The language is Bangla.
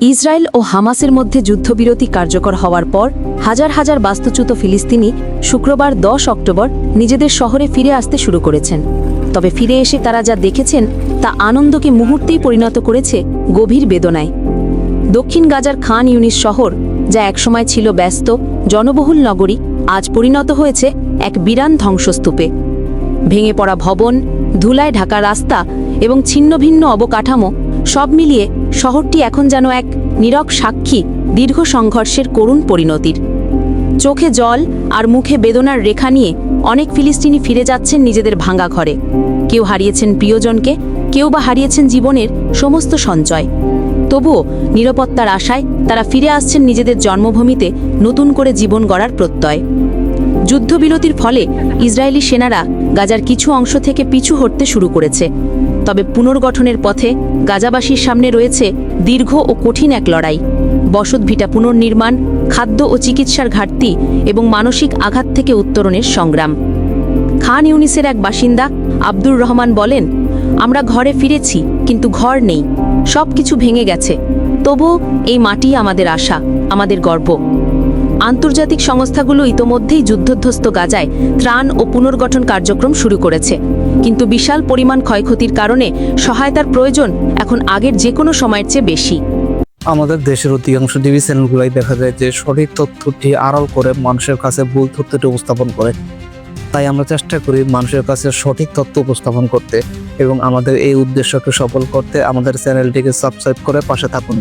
ইসরায়েল ও হামাসের মধ্যে যুদ্ধবিরতি কার্যকর হওয়ার পর হাজার হাজার বাস্তুচ্যুত ফিলিস্তিনি শুক্রবার দশ অক্টোবর নিজেদের শহরে ফিরে আসতে শুরু করেছেন। তবে ফিরে এসে তারা যা দেখেছেন, তা আনন্দকে মুহূর্তেই পরিণত করেছে গভীর বেদনায়। দক্ষিণ গাজার খান ইউনিস শহর, যা একসময় ছিল ব্যস্ত, জনবহুল নগরী, আজ পরিণত হয়েছে এক বিরান ধ্বংসস্তূপে। ভেঙে পড়া ভবন, ধুলায় ঢাকা রাস্তা এবং ছিন্নভিন্ন অবকাঠামো সব মিলিয়ে শহরটি এখন যেন এক নীরব সাক্ষী দীর্ঘ সংঘর্ষের করুণ পরিণতির। চোখে জল আর মুখে বেদনার রেখা নিয়ে অনেক ফিলিস্তিনি ফিরে যাচ্ছেন নিজেদের ভাঙা ঘরে। কেউ হারিয়েছেন প্রিয়জনকে, কেউ বা হারিয়েছেন জীবনের সমস্ত সঞ্চয়। তবুও নিরাপত্তার আশায় তারা ফিরে আসছেন নিজেদের জন্মভূমিতে নতুন করে জীবন গড়ার প্রত্যয়। যুদ্ধবিরতির ফলে ইসরায়েলি সেনারা গাজার কিছু অংশ থেকে পিছু হটতে শুরু করেছে। তবে পুনর্গঠনের পথে গাজাবাসীর সামনে রয়েছে দীর্ঘ ও কঠিন এক লড়াই। বসতভিটা পুনর্নির্মাণ, খাদ্য ও চিকিৎসার ঘাটতি এবং মানসিক আঘাত থেকে উত্তরণের সংগ্রাম। খান ইউনিসের এক বাসিন্দা আব্দুর রহমান বলেন, আমরা ঘরে ফিরেছি, কিন্তু ঘর নেই। সব কিছু ভেঙে গেছে। তবুও এই মাটি আমাদের আশা, আমাদের গর্ব। আন্তর্জাতিক সংস্থাগুলো ইতোমধ্যেই যুদ্ধধ্বস্ত গাজায় ত্রাণ ও পুনর্গঠন কার্যক্রম শুরু করেছে। কিন্তু বিশাল পরিমাণ ক্ষয়ক্ষতির কারণে সহায়তার প্রয়োজন এখন আগের যে কোনো সময়ের চেয়ে বেশি। আমাদের দেশের অধিকাংশ টিভি চ্যানেলগুলাই দেখা যায় যে সঠিক তথ্যটি আড়াল করে মানুষের কাছে ভুল তথ্যটি উপস্থাপন করে। তাই আমরা চেষ্টা করি মানুষের কাছে সঠিক তথ্য উপস্থাপন করতে এবং আমাদের এই উদ্দেশ্যকে সফল করতে আমাদের চ্যানেলটিকে সাবস্ক্রাইব করে পাশে থাকুন।